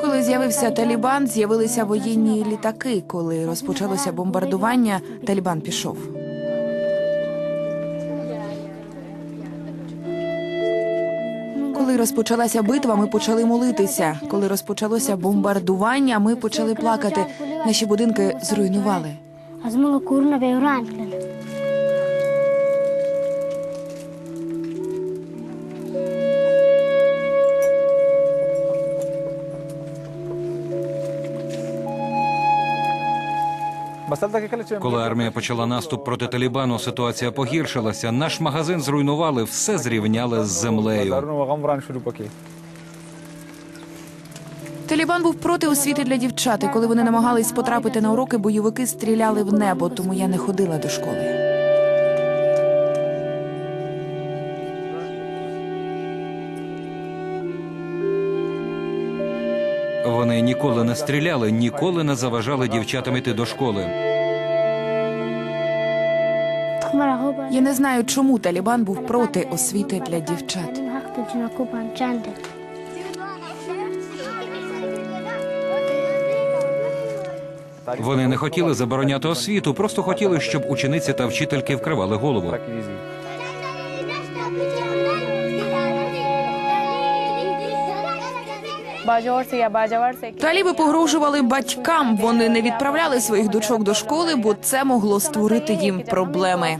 Коли з'явився Талібан, з'явилися воєнні літаки. Коли розпочалося бомбардування, Талібан пішов. Коли розпочалася битва, ми почали молитися. Коли розпочалося бомбардування, ми почали плакати. Наші будинки зруйнували. Коли армія почала наступ проти Талібану, ситуація погіршилася. Наш магазин зруйнували, все зрівняли з землею. Талібан був проти освіти для дівчат. І коли вони намагались потрапити на уроки, бойовики стріляли в небо, тому я не ходила до школи. Вони ніколи не стріляли, ніколи не заважали дівчатам іти до школи. Я не знаю, чому Талібан був проти освіти для дівчат. Вони не хотіли забороняти освіту, просто хотіли, щоб учениці та вчительки вкривали голову. Таліби погрожували батькам. Вони не відправляли своїх дочок до школи, бо це могло створити їм проблеми.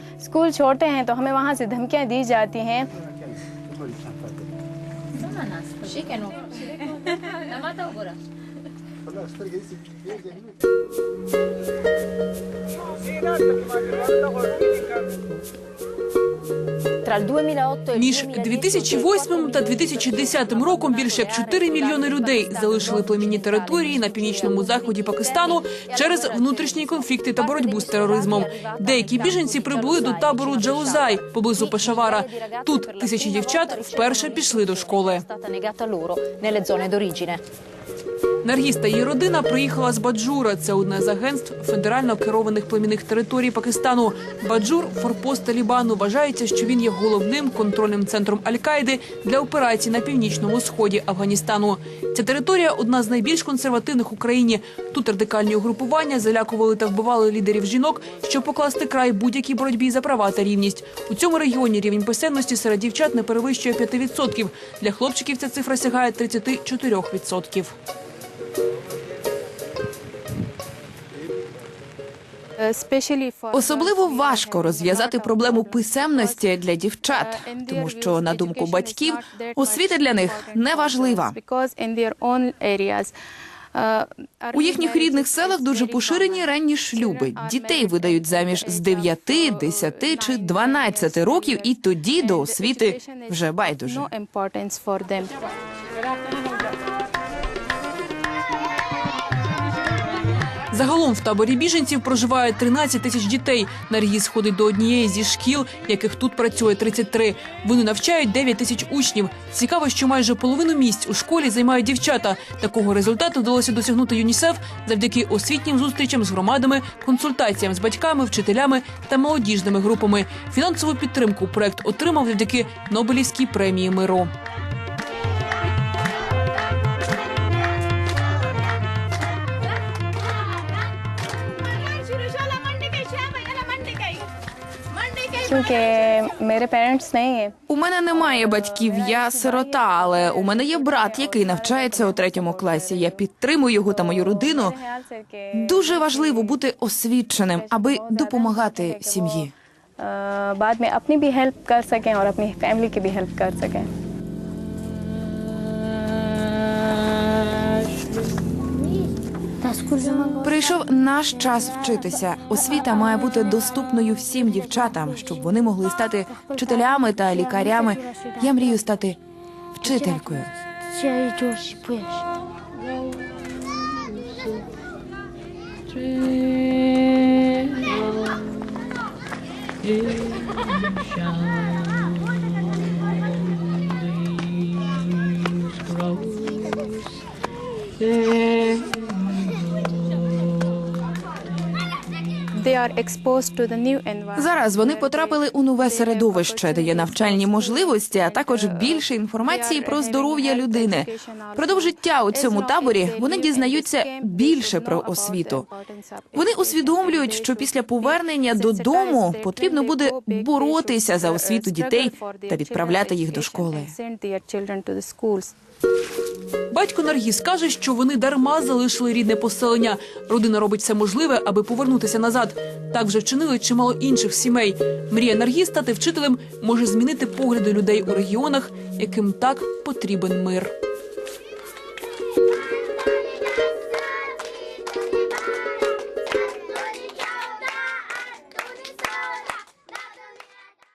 Між 2008 та 2010 роком більше як 4 мільйони людей залишили племінні території на північному заході Пакистану через внутрішні конфлікти та боротьбу з тероризмом. Деякі біженці прибули до табору Джаузай поблизу Пешавара. Тут тисячі дівчат вперше пішли до школи. Наргіз та її родина приїхала з Баджура. Це одне з агентств федерально керованих племінних територій Пакистану. Баджур форпост Талібану. Вважається, що він є головним контрольним центром Аль-Каїди для операцій на північному сході Афганістану. Ця територія одна з найбільш консервативних в Україні. Тут радикальні угрупування залякували та вбивали лідерів жінок, щоб покласти край будь-якій боротьбі за права та рівність. У цьому регіоні рівень писемності серед дівчат не перевищує 5%. Для хлопчиків ця цифра сягає 34%. Особливо важко розв'язати проблему писемності для дівчат, тому що на думку батьків освіта для них не важлива. У їхніх рідних селах дуже поширені ранні шлюби. Дітей видають заміж з 9, 10 чи 12 років, і тоді до освіти вже байдуже. Загалом в таборі біженців проживає 13 тисяч дітей. Наргіз ходить до однієї зі шкіл, яких тут працює 33. Вони навчають 9 тисяч учнів. Цікаво, що майже половину місць у школі займають дівчата. Такого результату вдалося досягнути ЮНІСЕФ завдяки освітнім зустрічам з громадами, консультаціям з батьками, вчителями та молодіжними групами. Фінансову підтримку проект отримав завдяки Нобелівській премії миру. У мене немає батьків, я сирота, але у мене є брат, який навчається у третьому класі. Я підтримую його та мою родину. ख्याल से कि Дуже важливо бути освіченим, аби допомагати сім'ї. अ, बाद में अपनी भी हेल्प कर सकें और अपनी फैमिली की भी हेल्प कर सकें Прийшов наш час вчитися. Освіта має бути доступною всім дівчатам, щоб вони могли стати вчителями та лікарями. Я мрію стати вчителькою. چه Зараз вони потрапили у нове середовище, де є навчальні можливості, а також більше інформації про здоров'я людини. Продовж життя у цьому таборі вони дізнаються більше про освіту. Вони усвідомлюють, що після повернення додому потрібно буде боротися за освіту дітей та відправляти їх до школи. Батько Наргіз каже, що вони дарма залишили рідне поселення. Родина робить все можливе, аби повернутися назад. Так вже вчинили чимало інших сімей. Мрія Наргіз стати вчителем може змінити погляди людей у регіонах, яким так потрібен мир.